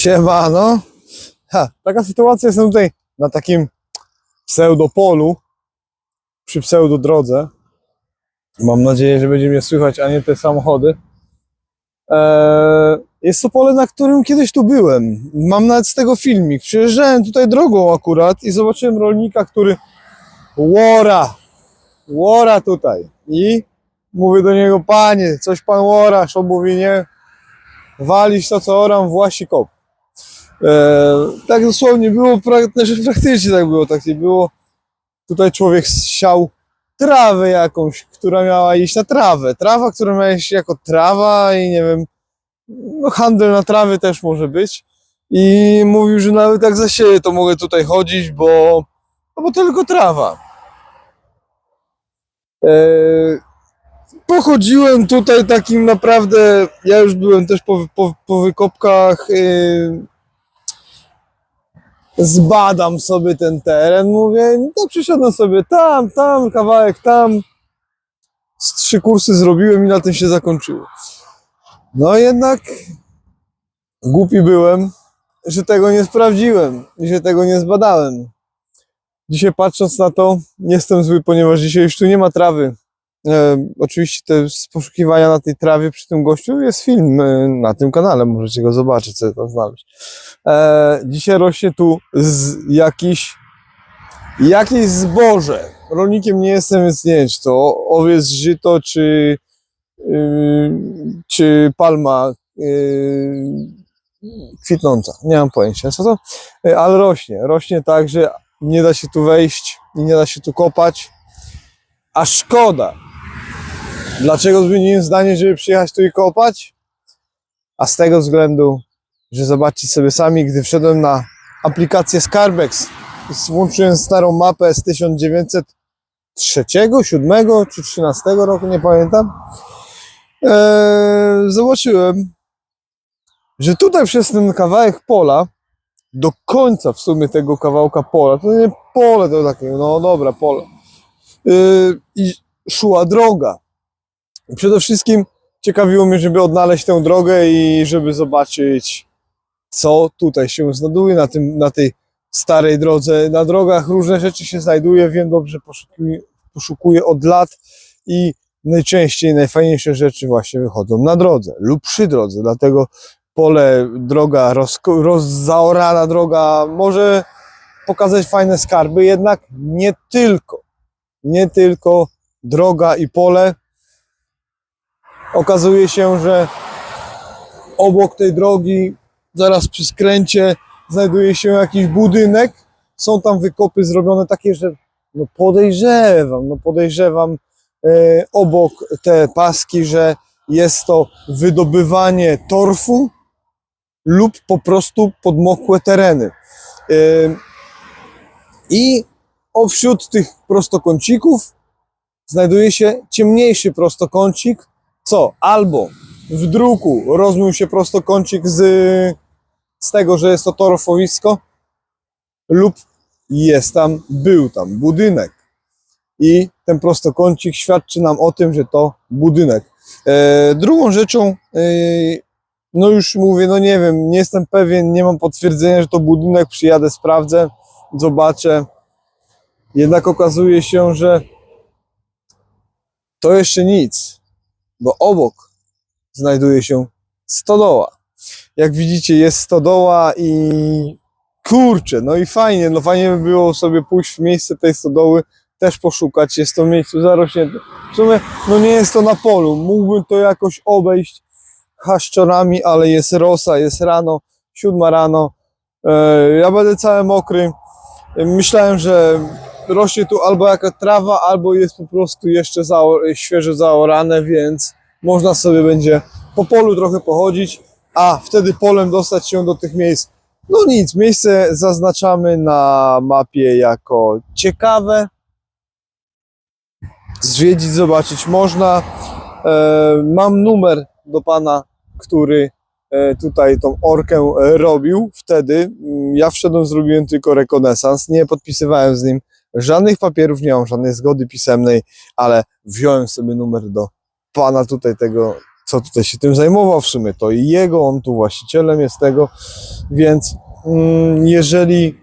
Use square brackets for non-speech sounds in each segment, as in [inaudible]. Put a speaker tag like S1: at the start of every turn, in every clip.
S1: Siemano. Ha, taka sytuacja, jestem tutaj na takim pseudopolu, przy pseudodrodze. Mam nadzieję, że będzie mnie słychać, a nie te samochody. Eee, jest to pole, na którym kiedyś tu byłem. Mam nawet z tego filmik. Przyjeżdżałem tutaj drogą akurat i zobaczyłem rolnika, który łora, łora tutaj. I mówię do niego, panie, coś pan łorasz? On mówi, nie, walić to, co oram, własi kop. E, tak dosłownie było, znaczy praktycznie tak było, tak nie było. Tutaj człowiek siał trawę jakąś, która miała iść na trawę. Trawa, która miała iść jako trawa i nie wiem, no handel na trawy też może być. I mówił, że nawet jak zasieję, to mogę tutaj chodzić, bo, no bo tylko trawa. E, pochodziłem tutaj takim naprawdę, ja już byłem też po, po, po wykopkach, yy, zbadam sobie ten teren, mówię, no to przysiadam sobie tam, tam, kawałek tam, z trzy kursy zrobiłem i na tym się zakończyło. No jednak głupi byłem, że tego nie sprawdziłem i że tego nie zbadałem. Dzisiaj patrząc na to, jestem zły, ponieważ dzisiaj już tu nie ma trawy. E, oczywiście te poszukiwania na tej trawie przy tym gościu jest film e, na tym kanale, możecie go zobaczyć, co tam znaleźć. E, dzisiaj rośnie tu z jakiś, jakieś zboże. Rolnikiem nie jestem, więc nie wiem, czy to owiec, żyto, czy, yy, czy palma yy, kwitnąca. Nie mam pojęcia, co to, E, ale rośnie. Rośnie tak, że nie da się tu wejść i nie da się tu kopać. A szkoda. Dlaczego zmieniłem zdanie, żeby przyjechać tu i kopać? A z tego względu, że zobaczcie sobie sami, gdy wszedłem na aplikację Scarbex, włączyłem starą mapę z 1903, 7 czy 13 roku, nie pamiętam. Eee, zobaczyłem, że tutaj przez ten kawałek pola, do końca w sumie tego kawałka pola, to nie pole, to takie, no dobra, pole, yy, i szła droga. Przede wszystkim ciekawiło mnie, żeby odnaleźć tę drogę i żeby zobaczyć, co tutaj się znajduje na, tym, na tej starej drodze. Na drogach różne rzeczy się znajduje, wiem dobrze, poszukuję, poszukuję od lat i najczęściej najfajniejsze rzeczy właśnie wychodzą na drodze lub przy drodze, dlatego pole, droga, rozzaorana droga może pokazać fajne skarby, jednak nie tylko, nie tylko droga i pole. Okazuje się, że obok tej drogi, zaraz przy skręcie, znajduje się jakiś budynek. Są tam wykopy zrobione takie, że no podejrzewam, no podejrzewam e, obok te paski, że jest to wydobywanie torfu lub po prostu podmokłe tereny. E, I wśród tych prostokącików znajduje się ciemniejszy prostokącik, co albo w druku rozmył się prostokącik z, z tego, że jest to torfowisko, lub jest tam, był tam budynek. I ten prostokącik świadczy nam o tym, że to budynek. E, drugą rzeczą, e, no już mówię, no nie wiem, nie jestem pewien, nie mam potwierdzenia, że to budynek, przyjadę, sprawdzę, zobaczę. Jednak okazuje się, że to jeszcze nic, bo obok znajduje się stodoła. Jak widzicie, jest stodoła i kurczę, no i fajnie, no fajnie by było sobie pójść w miejsce tej stodoły, też poszukać, jest to miejsce zarośnięte. W sumie, no nie jest to na polu, mógłbym to jakoś obejść haszczorami, ale jest rosa, jest rano, siódma rano, e, ja będę cały mokry. Myślałem, że rośnie tu albo jaka trawa, albo jest po prostu jeszcze świeżo zaorane, więc można sobie będzie po polu trochę pochodzić, a wtedy polem dostać się do tych miejsc. No nic, miejsce zaznaczamy na mapie jako ciekawe. Zwiedzić, zobaczyć można. E, mam numer do pana, który tutaj tą orkę e, robił. Wtedy mm, ja wszedłem, zrobiłem tylko rekonesans, nie podpisywałem z nim żadnych papierów, nie mam żadnej zgody pisemnej, ale wziąłem sobie numer do pana tutaj tego co tutaj się tym zajmował. W sumie, to i jego, on tu właścicielem jest tego, więc mm, jeżeli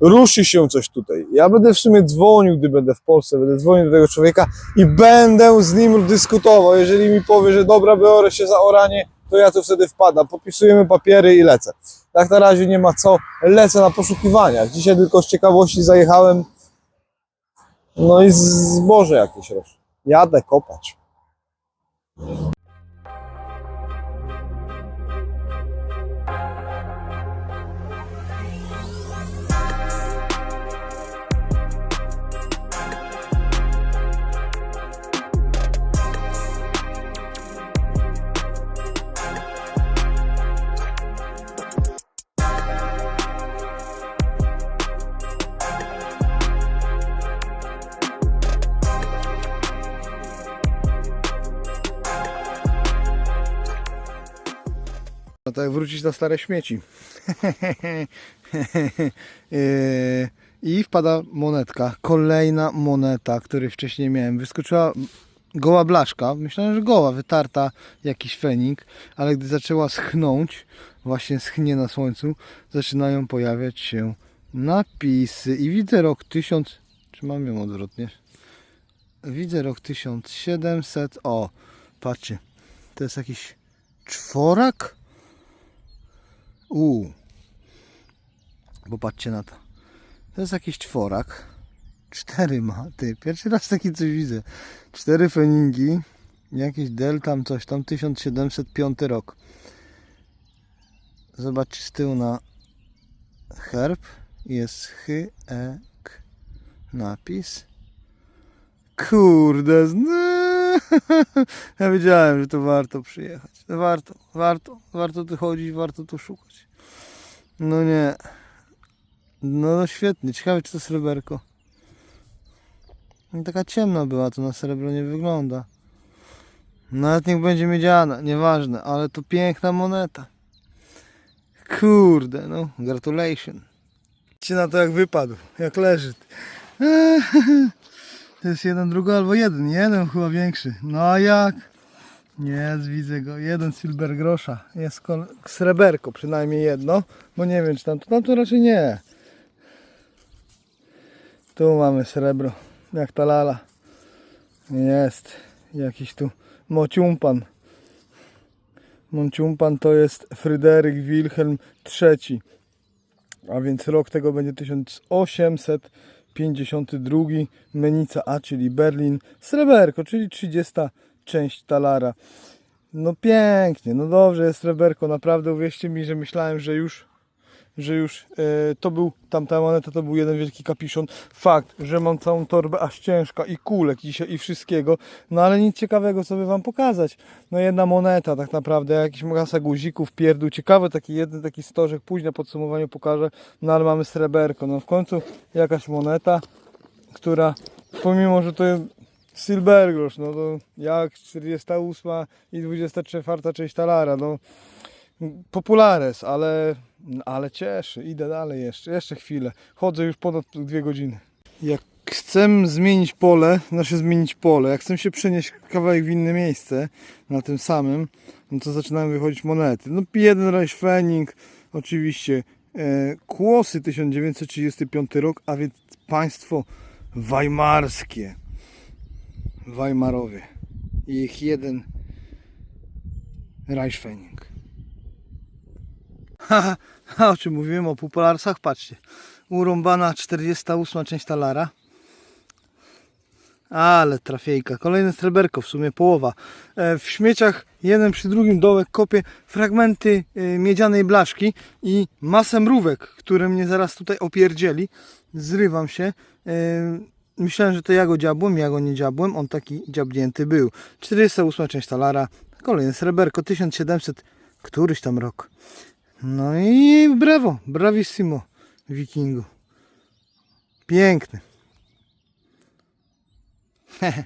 S1: ruszy się coś tutaj, ja będę w sumie dzwonił, gdy będę w Polsce, będę dzwonił do tego człowieka i będę z nim dyskutował, jeżeli mi powie, że dobra, biorę się za oranie, to ja tu wtedy wpadam, podpisujemy papiery i lecę. Tak na razie nie ma co, lecę na poszukiwania. Dzisiaj tylko z ciekawości zajechałem, no i zboże jakieś rośnie. Jadę kopać. Jak wrócić na stare śmieci. [laughs] Yy, I wpada monetka. Kolejna moneta, której wcześniej miałem. Wyskoczyła goła blaszka. Myślałem, że goła, wytarta jakiś fenik, ale gdy zaczęła schnąć, właśnie schnie na słońcu, zaczynają pojawiać się napisy. I widzę rok 1000. Czy mam ją odwrotnie? Widzę rok 1700. O, patrzcie. To jest jakiś czworak? U. Bo patrzcie na to. To jest jakiś czworak. Cztery ma. Ty, pierwszy raz taki coś widzę. Cztery feningi. Jakiś del tam coś tam. 1705 rok. Zobacz z tyłu na herb. Jest chy, e, k. Napis. Kurde, zny. [laughs] Ja wiedziałem, że to warto przyjechać. Warto, warto, warto tu chodzić, warto tu szukać. No nie. No, no świetnie, ciekawe czy to sreberko. No, taka ciemna była, to na srebro nie wygląda. Nawet niech będzie miedziana, nieważne, ale to piękna moneta. Kurde, no, gratulation. Patrzcie na to jak wypadł, jak leży. [laughs] To jest jeden, drugi albo jeden, jeden chyba większy. No a jak? Nie, widzę go. Jeden silver grosza. Jest kol- sreberko, przynajmniej jedno. Bo nie wiem, czy tam to, tam to raczej nie. Tu mamy srebro. Jak ta lala. Jest. Jakiś tu mociumpan. Mociumpan to jest Fryderyk Wilhelm III. A więc rok tego będzie 1852. Menica A, czyli Berlin. Sreberko, czyli 30 część talara. No pięknie, no dobrze jest sreberko, naprawdę uwierzcie mi, że myślałem, że już że już e, to był, tamta moneta to był jeden wielki kapiszon. Fakt, że mam całą torbę aż ciężka i kulek dzisiaj i wszystkiego, no ale nic ciekawego sobie wam pokazać. No jedna moneta tak naprawdę, jakiś masa guzików, pierdół, ciekawy taki jeden taki stożek, później na podsumowaniu pokażę, no ale mamy sreberko, no w końcu jakaś moneta, która pomimo, że to jest Silbergrosz, no to jak 48 i 24 część talara, no populares, ale, ale cieszy, idę dalej jeszcze, jeszcze chwilę, chodzę już ponad dwie godziny. Jak chcę zmienić pole, znaczy zmienić pole, jak chcę się przenieść kawałek w inne miejsce, na tym samym, no to zaczynają wychodzić monety. No jeden Reich Fening, oczywiście e, Kłosy 1935 rok, a więc państwo weimarskie. Weimarowie. Ich jeden Reichsfening. [laughs] O czym mówiłem o popularsach, patrzcie. Urąbana 48 część talara. Ale trafiejka. Kolejne sreberko, w sumie połowa. E, W śmieciach jeden przy drugim dołek kopię fragmenty e, miedzianej blaszki i masę mrówek, które mnie zaraz tutaj opierdzieli. Zrywam się. E, Myślałem, że to ja go dziabłem, ja go nie dziabłem, on taki dziabnięty był. 48 część talara, kolejne sreberko, 1700, któryś tam rok. No i brawo, bravissimo, wikingu. Piękny. [laughs]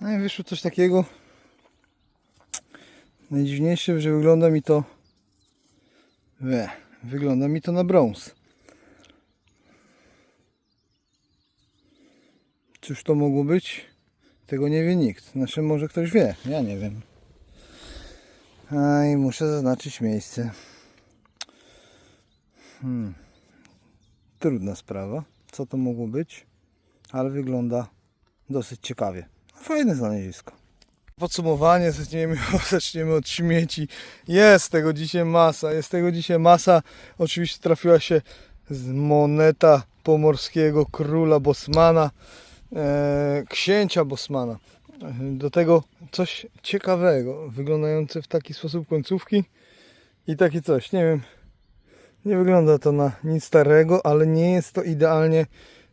S1: No i wyszło coś takiego. Najdziwniejsze, że wygląda mi to... We, wygląda mi to na brąz. Cóż to mogło być? Tego nie wie nikt. Znaczy może ktoś wie, ja nie wiem.
S2: A i muszę zaznaczyć miejsce. Hmm. Trudna sprawa. Co to mogło być? Ale wygląda dosyć ciekawie. Fajne znalezisko. Podsumowanie, zaczniemy, [laughs] zaczniemy od śmieci. Jest tego dzisiaj masa, jest tego dzisiaj masa. Oczywiście trafiła się z moneta pomorskiego króla Bosmana, e, księcia Bosmana. Do tego coś ciekawego, wyglądające w taki sposób końcówki i takie coś, nie wiem, nie wygląda to na nic starego, ale nie jest to idealnie,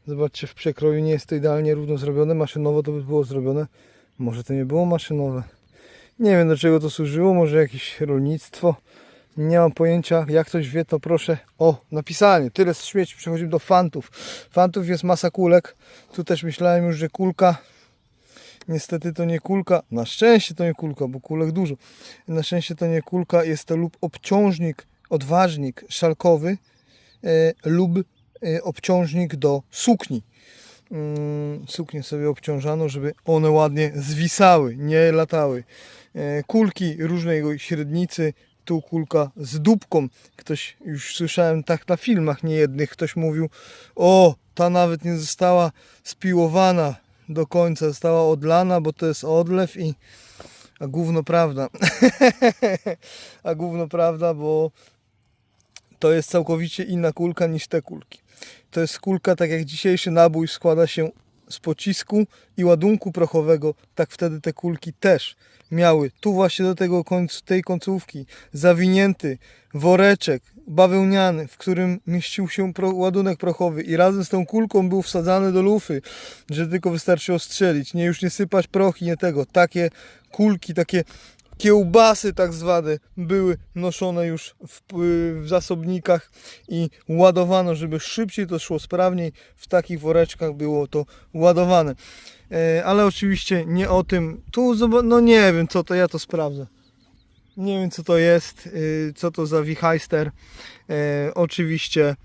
S2: zobaczcie w przekroju, nie jest to idealnie równo zrobione, maszynowo to by było zrobione, może to nie było maszynowe, nie wiem do czego to służyło, może jakieś rolnictwo, nie mam pojęcia, jak ktoś wie, to proszę o napisanie. Tyle z śmieci, przechodzimy do fantów. Fantów jest masa kulek. Tu też myślałem już, że kulka. Niestety to nie kulka. Na szczęście to nie kulka, bo kulek dużo. Na szczęście to nie kulka, jest to lub obciążnik, odważnik szalkowy e, lub e, obciążnik do sukni. Mm, suknie sobie obciążano, żeby one ładnie zwisały, nie latały. E, kulki różnej średnicy, tu kulka z dupką. Ktoś, już słyszałem tak na filmach niejednych, ktoś mówił, o, ta nawet nie została spiłowana do końca, została odlana, bo to jest odlew i a gówno prawda. [laughs] a gówno prawda, bo to jest całkowicie inna kulka niż te kulki. To jest kulka, tak jak dzisiejszy nabój składa się z pocisku i ładunku prochowego, tak wtedy te kulki też miały tu właśnie do tego tej końcówki zawinięty woreczek bawełniany, w którym mieścił się pro, ładunek prochowy i razem z tą kulką był wsadzany do lufy, że tylko wystarczyło strzelić, nie już nie sypać prochi, nie tego. Takie kulki, takie kiełbasy tak zwane były noszone już w, w zasobnikach i ładowano, żeby szybciej to szło sprawniej. W takich woreczkach było to ładowane. E, ale oczywiście nie o tym. Tu no nie wiem co to, ja to sprawdzę. Nie wiem co to jest, y, co to za wichajster. E, oczywiście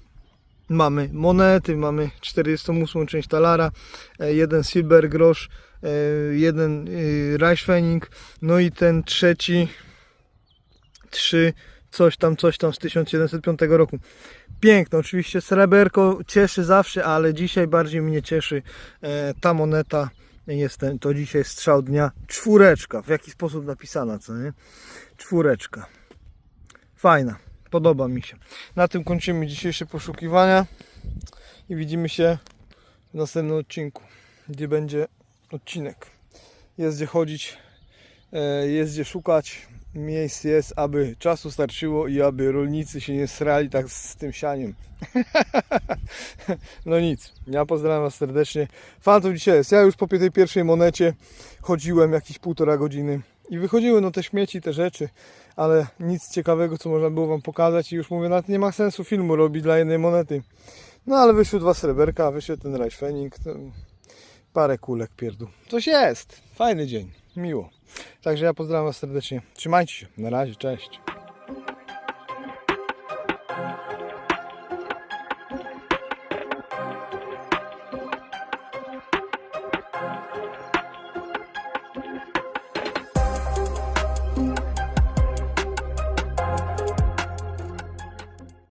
S2: mamy monety, mamy 48 część talara, e, jeden silver grosz, jeden y, Reichsfening, no i ten trzeci, trzy, coś tam, coś tam z 1705 roku. Piękne, oczywiście sreberko cieszy zawsze, ale dzisiaj bardziej mnie cieszy e, ta moneta. Jest ten, to dzisiaj strzał dnia. Czwóreczka. W jaki sposób napisana, co nie? Czwóreczka. Fajna. Podoba mi się. Na tym kończymy dzisiejsze poszukiwania i widzimy się w następnym odcinku, gdzie będzie odcinek. Jest gdzie chodzić, e, jest gdzie szukać. Miejsc jest, aby czasu starczyło i aby rolnicy się nie srali tak z tym sianiem. [laughs] no nic, ja pozdrawiam Was serdecznie. Fantów dzisiaj jest. Ja już po tej pierwszej monecie chodziłem jakieś półtora godziny i wychodziły no te śmieci, te rzeczy, ale nic ciekawego, co można było Wam pokazać i już mówię, nawet nie ma sensu filmu robić dla jednej monety. No ale wyszły dwa sreberka, wyszedł ten Reichsfening, to parę kulek pierdół. Coś jest, fajny dzień, miło. Także ja pozdrawiam Was serdecznie. Trzymajcie się, na razie, cześć.